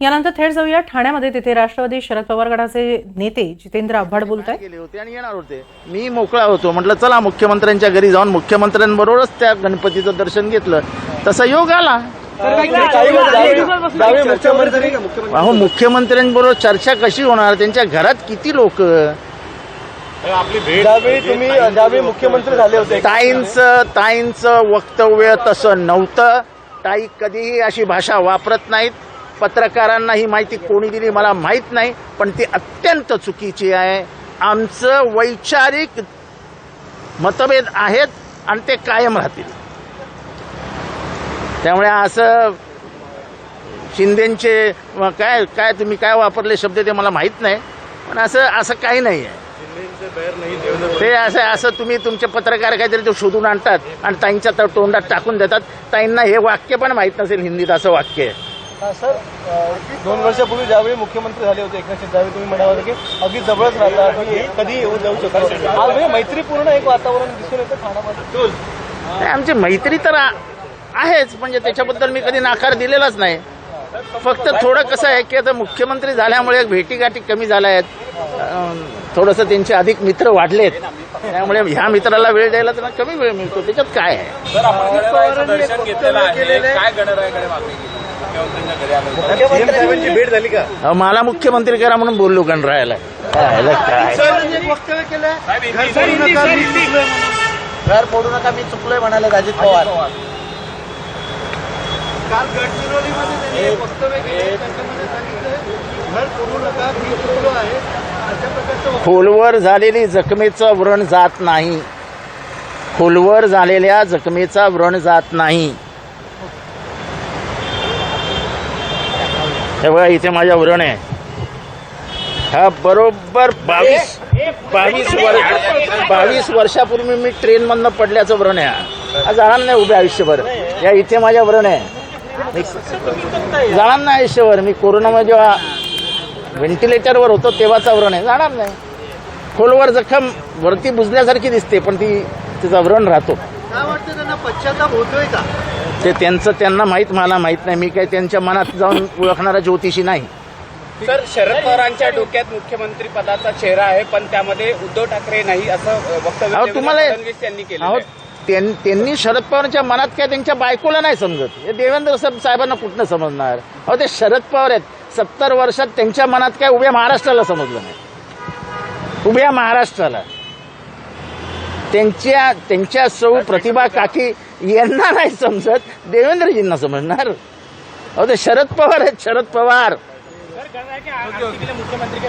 यानंतर थेट जाऊया ठाण्यामध्ये. तिथे राष्ट्रवादी शरद पवार गटाचे नेते जितेंद्र आव्हाड बोलत आहेत गेले होते आणि येणार होते. मी मोकळा होतो. म्हटलं चला मुख्यमंत्र्यांच्या घरी जाऊन मुख्यमंत्र्यांबरोबरच त्या गणपतीचं दर्शन घेतलं. तसा योग आला. अहो मुख्यमंत्र्यांबरोबर चर्चा कशी होणार? त्यांच्या घरात किती लोक? तुम्ही मुख्यमंत्री झाले होते. ताईंचं ताईंचं वक्तव्य तसं नव्हतं. ताई कधीही अशी भाषा वापरत नाहीत. पत्रकारांना ही माहिती कोणी दिली मला माहीत नाही पण ती अत्यंत चुकीची आहे. आमचं वैचारिक मतभेद आहेत आणि ते कायम राहतील. त्यामुळे असं शिंदेचे काय काय तुम्ही काय वापरले शब्द ते मला माहीत नाही पण असं असं काही नाही आहे. ते असं असं तुम्ही तुमचे पत्रकार काहीतरी ते शोधून आणतात आणि ताईंच्या तोंडात टाकून देतात. ताईंना हे वाक्य पण माहीत नसेल हिंदीत असं वाक्य आहे. सर दोन वर्षापूर्वी ज्यावेळी मुख्यमंत्री झाले होते एकनाथ शिंदे तुम्ही म्हणाला की अगदी जवळच राहता तुम्ही कधी येऊ जाऊ शकता आज म्हणजे मैत्रीपूर्ण एक वातावरण दिसून येतं ठाण्यामध्ये. नाही, आमची मैत्री तर आहेच म्हणजे त्याच्याबद्दल मी कधी नाकार दिलेलाच नाही. फक्त थोडं कसं आहे की आता मुख्यमंत्री झाल्यामुळे भेटीगाठी कमी झाल्या आहेत अं, थोडंसं त्यांचे अधिक मित्र वाढलेत. त्यामुळे ह्या मित्राला वेळ द्यायला त्यांना कमी वेळ मिळतो. त्याच्यात काय आहे? मुख्यमंत्र्यांची भेट झाली का? अहो, मला मुख्यमंत्री करा म्हणून बोललो गणरायाला काय? काय घर फोडू नका मी चुकलोय म्हणाले अजित पवार. काल गडचिरोलीमध्ये त्यांनी एक वक्तव्य केलं त्याच्यामध्ये सांगितलं घर फोडू नका मी चुकलो आहे. अशा प्रकारचं खोलवर झालेली जखमेचं व्रण जात नाही. खोलवर झालेल्या जखमेचा व्रण जात नाही. हे बघा इथे माझ्या व्रण आहे. हा बरोबर. बावीस बावीस वर्ष बावीस वर्षापूर्वी मी ट्रेन मधनं पडल्याचं व्रण आहे हा. हा जाणार नाही उभे आयुष्यभर. या इथे माझ्या व्रण आहे. जाणार नाही आयुष्यभर. मी कोरोनामध्ये जेव्हा व्हेंटिलेटरवर होतो तेव्हाचा व्रण आहे. जाणार नाही. खोलवर जखम वरती बुजल्यासारखी दिसते पण ती तिचा व्रण राहतो. काय वाटतं त्यांना पश्चाताप होतोय का? ते त्यांचं त्यांना माहीत मला माहीत नाही. मी काही त्यांच्या मनात जाऊन ओळखणारा ज्योतिषी नाही. सर शरद पवारांच्या डोक्यात मुख्यमंत्री पदाचा चेहरा आहे पण त्यामध्ये उद्धव ठाकरे नाही असं वक्तव्य तुम्हाला फडणवीस यांनी केलं त्यांनी शरद पवारांच्या मनात काय त्यांच्या बायकोला नाही समजत. हे देवेंद्र साहेब- साहेबांना कुठनं समजणार? अहो ते शरद पवार आहेत. सत्तर वर्षात त्यांच्या मनात काय उभ्या महाराष्ट्राला समजलं नाही. उभ्या महाराष्ट्राला. त्यांच्या त्यांच्या सौ प्रतिभा काकी यांना नाही समजत? देवेंद्रजींना समजणार. अहो ते शरद पवार आहेत शरद पवार. मुख्यमंत्री